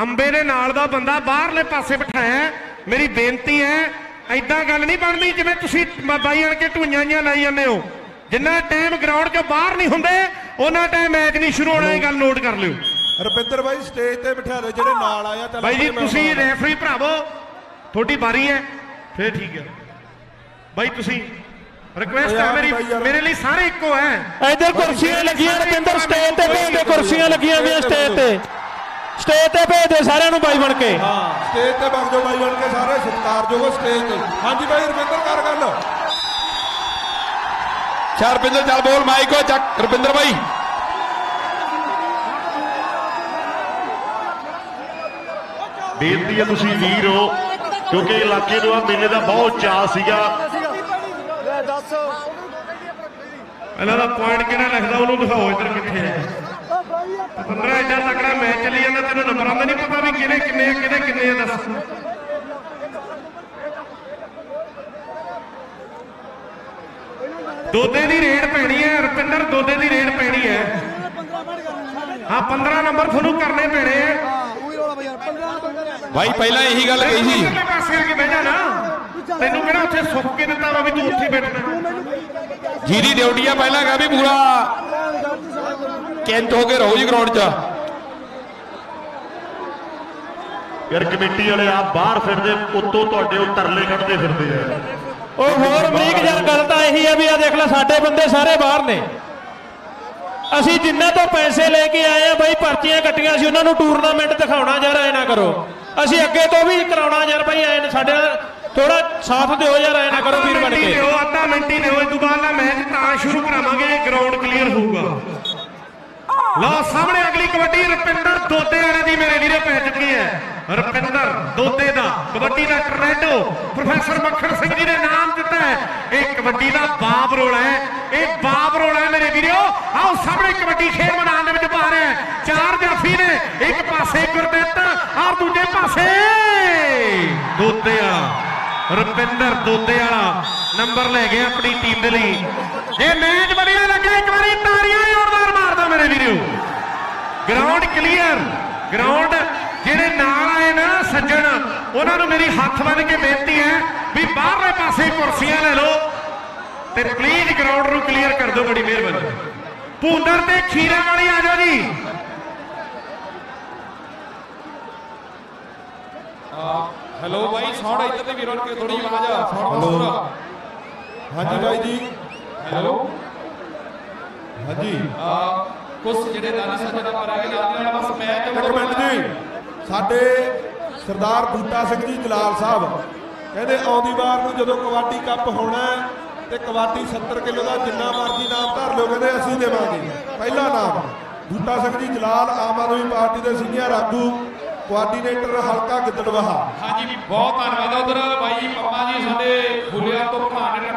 Speaker 2: ਅੰਬੇ ਦੇ ਨਾਲ ਦਾ ਬੰਦਾ ਬਾਹਰਲੇ ਪਾਸੇ ਬਿਠਾਇਆ। ਮੇਰੀ ਬੇਨਤੀ ਹੈ ਐਦਾਂ ਗੱਲ ਨਹੀਂ ਬਣਦੀ ਜਿਵੇਂ ਤੁਸੀਂ ਬਾਈ ਆਣ ਕੇ ਢੂਈਆਂ ਜਿਹੀਆਂ ਲਾਈ ਜਾਂਦੇ ਹੋ। ਜਿੰਨਾ ਟਾਈਮ ਗਰਾਊਂਡ 'ਚੋਂ ਬਾਹਰ ਨਹੀਂ ਹੁੰਦੇ ਉਹਨਾਂ ਟਾਈਮ ਮੈਚ ਨਹੀਂ ਸ਼ੁਰੂ ਹੋਣਾ ਇਹ ਗੱਲ ਨੋਟ ਕਰ ਲਿਓ।
Speaker 5: ਰੁਪਿੰਦਰ ਭਾਈ ਸਟੇਜ ਤੇ ਬਿਠਾ ਦੇ ਜਿਹੜੇ ਨਾਲ ਆਇਆ ਚੱਲ
Speaker 2: ਬਾਈ ਜੀ ਤੁਸੀਂ। ਰੈਫਰੀ ਭਰਾਵੋ ਤੁਹਾਡੀ ਵਾਰੀ ਹੈ। ਫੇਰ ਠੀਕ ਹੈ। ਬਾਈ ਤੁਸੀਂ ਰਿਕੁਐਸਟ ਹੈ ਮੇਰੀ
Speaker 5: ਬਾਈ।
Speaker 2: ਮੇਰੇ ਲਈ ਸਾਰੇ ਇੱਕੋ ਹੈ
Speaker 6: ਇੱਧਰ ਕੁਰਸੀਆਂ ਲੱਗੀਆਂ ਰਵਿੰਦਰ ਸਟੇਜ ਤੇ ਭੇਜ ਦੇ ਕੁਰਸੀਆਂ ਲੱਗੀਆਂ ਹੋਈਆਂ ਸਟੇਜ ਤੇ ਸਟੇਜ ਤੇ। ਭੇਜ ਦੇ ਸਾਰਿਆਂ ਨੂੰ ਬਾਈ ਬਣ ਕੇ।
Speaker 5: ਹਾਂ ਸਟੇਜ ਤੇ ਬਗ ਜਾਓ ਬਾਈ ਬਣ ਕੇ ਸਾਰੇ ਸਤਿਕਾਰਯੋਗ ਸਟੇਜ ਤੇ। ਹਾਂਜੀ ਬਾਈ ਰੁਪਿੰਦਰ ਕਰ ਗੱਲ।
Speaker 4: ਚਾਰ ਰੁਪਿੰਦਰ ਚੱਲ ਬੋਲ ਮਾਈਕ ਹੋ ਚੱਕ ਰੁਪਿੰਦਰ ਭਾਈ
Speaker 1: ਬੇਨਤੀ ਹੈ ਤੁਸੀਂ ਵੀਰ ਹੋ ਕਿਉਂਕਿ ਇਲਾਕੇ ਨੂੰ ਆ ਮੇਲੇ ਦਾ ਬਹੁਤ ਚਾਅ ਸੀਗਾ।
Speaker 2: ਇਹਨਾਂ ਦਾ ਪੁਆਇੰਟ ਕਿਹੜਾ ਲਿਖਦਾ, ਉਹਨੂੰ ਦਿਖਾਓ ਇੱਧਰ ਕਿੱਥੇ ਹੈ 15 ਐਡਾ ਤਕੜਾ ਮੈਚ ਚੱਲੀ ਜਾਂਦਾ, ਤੈਨੂੰ ਨੰਬਰਾਂ ਦਾ ਨਹੀਂ ਪਤਾ ਵੀ ਕਿਹਨੇ ਕਿੰਨੇ ਆ ਕਿਹਦੇ ਕਿੰਨੇ ਆ, ਦੱਸ। ਦੋਦੇ ਦੀ ਰੇਡ ਪੈਣੀ ਹੈ, ਰੁਪਿੰਦਰ, ਦੋਦੇ ਦੀ ਰੇਡ ਪੈਣੀ ਹੈ। ਹਾਂ 15 ਨੰਬਰ ਤੁਹਾਨੂੰ ਕਰਨੇ ਪੈਣੇ ਆ।
Speaker 4: ਭਾਈ ਪਹਿਲਾਂ ਇਹੀ ਗੱਲ ਕਹੀ ਸੀ।
Speaker 2: ਕੇ ਬਹਿ ਤੈਨੂੰ ਕਿਹੜਾ ਉੱਥੇ ਸੁੱਕ ਕੇ ਦਿੱਤਾ ਵਾ ਵੀ ਤੂੰ ਉੱਥੇ ਬੈਠਣਾ
Speaker 4: ਜੀਰੀ ਡਿਊਟੀ ਆ ਪਹਿਲਾਂ ਕਹਾ ਵੀ ਪੂਰਾ। ਕੈਂਟ ਹੋ ਕੇ ਰਹੋ ਜੀ ਗਰਾਊਂਡ 'ਚ।
Speaker 1: ਯਾਰ ਕਮੇਟੀ ਵਾਲੇ ਆ ਬਾਹਰ ਫਿਰਦੇ ਉੱਤੋਂ ਤੁਹਾਡੇ ਉਹ ਤਰਲੇ ਕੱਢਦੇ ਫਿਰਦੇ ਆ।
Speaker 6: ਉਹ ਹੋਰ ਅਮਰੀਕ ਯਾਰ ਗੱਲ ਤਾਂ ਇਹੀ ਆ ਵੀ ਆ ਦੇਖ ਲੈ ਸਾਡੇ ਬੰਦੇ ਸਾਰੇ ਬਾਹਰ ਨੇ। ਅਸੀਂ ਜਿੰਨਾ ਤੋਂ ਪੈਸੇ ਲੈ ਕੇ ਆਏ ਆ ਬਾਈ ਪਰਚੀਆਂ ਕੱਟੀਆਂ ਸੀ, ਉਹਨਾਂ ਨੂੰ ਟੂਰਨਾਮੈਂਟ ਦਿਖਾਉਣਾ ਯਾਰ, ਐ ਨਾ ਕਰੋ। ਅਸੀਂ ਅੱਗੇ ਤੋਂ ਵੀ ਕਰਾਉਣਾ ਯਾਰ ਬਾਈ, ਐ ਸਾਡੇ ਨਾਲ ਥੋੜਾ ਸਾਥ ਦਿਓ ਯਾਰ, ਐ ਨਾ ਕਰੋ ਵੀਰ ਬਣ ਕੇ।
Speaker 2: ਦਿਓ, ਅੱਧਾ ਮਿੰਟ ਹੀ ਦਿਓ ਇਹ ਤੋਂ ਬਾਅਦ ਨਾ ਮੈਚ ਤਾਂ ਸ਼ੁਰੂ ਕਰਾਵਾਂਗੇ ਗਰਾਊਂਡ ਕਲੀਅਰ ਹੋਊਗਾ। ਲਓ, ਸਾਹਮਣੇ ਅਗਲੀ ਕਬੱਡੀ ਰਪਿੰਦਰ ਦੋਤੇ ਵਾਲੇ ਦੀ ਮੇਰੇ ਵੀਰੇ ਪੈ ਚੁੱਕੀ ਹੈ। ਰਪਿੰਦਰ ਦੋਤੇ ਦਾ, ਕਬੱਡੀ ਦਾ ਟਰਨੈਡੋ ਪ੍ਰੋਫੈਸਰ ਮੱਖਣ ਸਿੰਘ ਜੀ ਨੇ ਨਾਮ ਦਿੱਤਾ ਹੈ। ਇਹ ਕਬੱਡੀ ਦਾ ਬਾਬ ਰੋਲਾ ਹੈ। ਇਹ ਬਾਬ ਰੋਲਾ ਵੀਰੋ। ਆਓ ਸਾਹਮਣੇ ਕਬੱਡੀ ਖੇਡ ਮੈਦਾਨ ਦੇ ਵਿੱਚ ਪਾ ਹੈ। ਚਾਰ ਜਾਫੀ ਨੇ, ਇੱਕ ਪਾਸੇ ਗੁਰਦਿੱਤ ਔਰ ਦੂਜੇ ਪਾਸੇ। ਦੋਦੇ ਵਾਲਾ ਰੁਪਿੰਦਰ ਦੋਦੇ ਵਾਲਾ ਨੰਬਰ ਲੈ ਗਿਆ ਆਪਣੀ ਟੀਮ ਦੇ ਲਈ। ਇਹ ਮੈਚ ਵਧੀਆ ਲੱਗਿਆ, ਇੱਕ ਵਾਰੀ ਤਾੜੀਆਂ ਜ਼ੋਰਦਾਰ ਮਾਰਦਾ ਮੇਰੇ ਵੀਰੋ। ਗਰਾਊਂਡ ਕਲੀਅਰ ਗਰਾਊਂਡ ਜਿਹੜੇ ਨਾਲ ਆਏ ਨਾ ਸੱਜਣ, ਉਹਨਾਂ ਨੂੰ ਮੇਰੀ ਹੱਥ ਬੰਨ ਕੇ ਬੇਨਤੀ ਹੈ ਵੀ ਬਾਹਰਲੇ ਪਾਸੇ ਕੁਰਸੀਆਂ ਲੈ ਲਓ। ਤੇ ਪਲੀਜ਼ ਗਰਾਊਂਡ ਨੂੰ ਕਲੀਅਰ ਕਰ ਦਿਓ ਬੜੀ ਮਿਹਰਬਾਨੀ। ਭੂੰਦਰ ਤੇ ਖੀਰਾ ਵਾਲੀ ਆ ਜਾਓ ਜੀ।
Speaker 4: ਹੈਲੋ ਭਾਈ ਸਾਊਂਡ ਇੱਧਰ ਦੇ ਵੀਰੋ ਕੇ ਥੋੜੀ ਆਵਾਜ਼ ਆ। ਸਾਊਂਡ
Speaker 5: ਹਾਂਜੀ ਬਾਈ ਜੀ।
Speaker 4: ਹੈਲੋ
Speaker 5: ਹਾਂਜੀ।
Speaker 4: ਕੁਝ ਜਿਹੜੇ ਦਾਨੀ ਸੱਜਣਾ ਪਰ ਆਗੇ ਜਾਂਦੇ ਬਸ ਮੈਂ
Speaker 5: ਇੱਕ ਮਿੰਟ ਜੀ। ਸਾਡੇ ਸਰਦਾਰ ਬੂਟਾ ਸਿੰਘ ਜੀ ਜਲਾਲ ਸਾਹਿਬ ਕਹਿੰਦੇ ਆਉਂਦੀ ਵਾਰ ਨੂੰ ਜਦੋਂ ਕਬੱਡੀ ਕੱਪ ਹੋਣਾ ਤੇ ਕਬੱਡੀ 70 ਕਿਲੋ ਦਾ ਜਿੰਨਾ ਮਰਜ਼ੀ ਨਾਮ ਧਰ ਲਿਓ, ਕਹਿੰਦੇ ਅਸੀਂ ਦੇਵਾਂਗੇ। ਪਹਿਲਾ ਨਾਮ, ਬੂਟਾ ਸਿੰਘ ਜੀ, ਜਲਾਲ ਆਮ ਆਦਮੀ ਪਾਰਟੀ ਦੇ ਸੀਨੀਅਰ ਆਗੂ ਕੋਆਰਡੀਨੇਟਰ ਹਲਕਾ ਗਿੱਦੜਵਾਹਾ।
Speaker 4: ਹਾਂਜੀ, ਬਹੁਤ ਧੰਨਵਾਦ ਉਧਰ। ਬਾਈ ਪੰਮਾ ਜੀ ਸਾਡੇ ਫੁੱਲਿਆ ਤੋਂ ਪ੍ਰਧਾਨ ਨੇ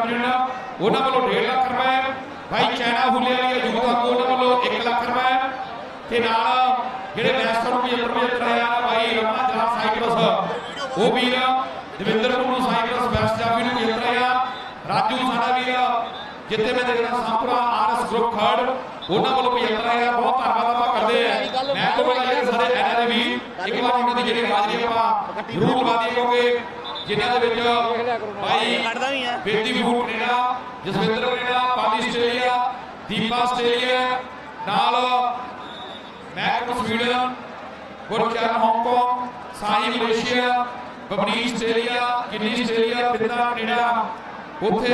Speaker 4: ਉਹਨਾਂ ਵੱਲੋਂ 1.5 ਲੱਖ ਰੁਪਏ। ਭਾਈ ਚੈਨਾ ਫੁੱਲਿਆ ਵਾਲੀ ਯੂਥ ਆਗੂ ਵੱਲੋਂ 1 ਲੱਖ ਰੁਪਏ। ਤੇ ਨਾਲ ਜਿਹੜੇ ਵੈਸਟ ਨੂੰ ਵੀ ਅੰਦਰ ਵੀ ਕਰਾਇਆ ਬਾਈ ਰਮਨਾ ਸਾਈਕਲਸ ਉਹ ਵੀਰ ਦਵਿੰਦਰ ਨੂੰ ਸਾਈਕਲਸ ਵੈਸਟ ਜਾਫੀ ਨੂੰ ਵੀ ਕਰਾਇਆ ਰਾਜੂ ਸਾਡਾ ਵੀਰ ਜਿੱਥੇ ਮੈਂ ਦੇਖਦਾ ਸਾਂਪਰਾ ਆਰਐਸ ਗਰੁੱਪ ਖੜ ਉਹਨਾਂ ਵੱਲੋਂ ਵੀ ਕਰਾਇਆ ਬਹੁਤ ਧੰਨਵਾਦ ਆਪਾਂ ਕਰਦੇ ਆ ਮੈਂ ਕਹਾਂਗਾ ਜਿਹੜੇ ਸਾਡੇ ਐਨਆਰ ਵੀ ਇੱਕ ਵਾਰ ਉਹਨਾਂ ਦੀ ਜਿਹੜੀ ਹਾਜ਼ਰੀ ਆਪਾਂ ਜ਼ਰੂਰ ਲਵਾ ਕਿਉਂਕਿ ਜਿਨ੍ਹਾਂ ਦੇ ਵਿੱਚ Bhai Bedi Vibhu Canada Jaswinder Canada Pali Australia Deepa Australia ਨਾਲ Mac Sweden Gurcharan Hong Kong Sai Malaysia Babni Australia Kinni Australia Pinda Canada ਉੱਥੇ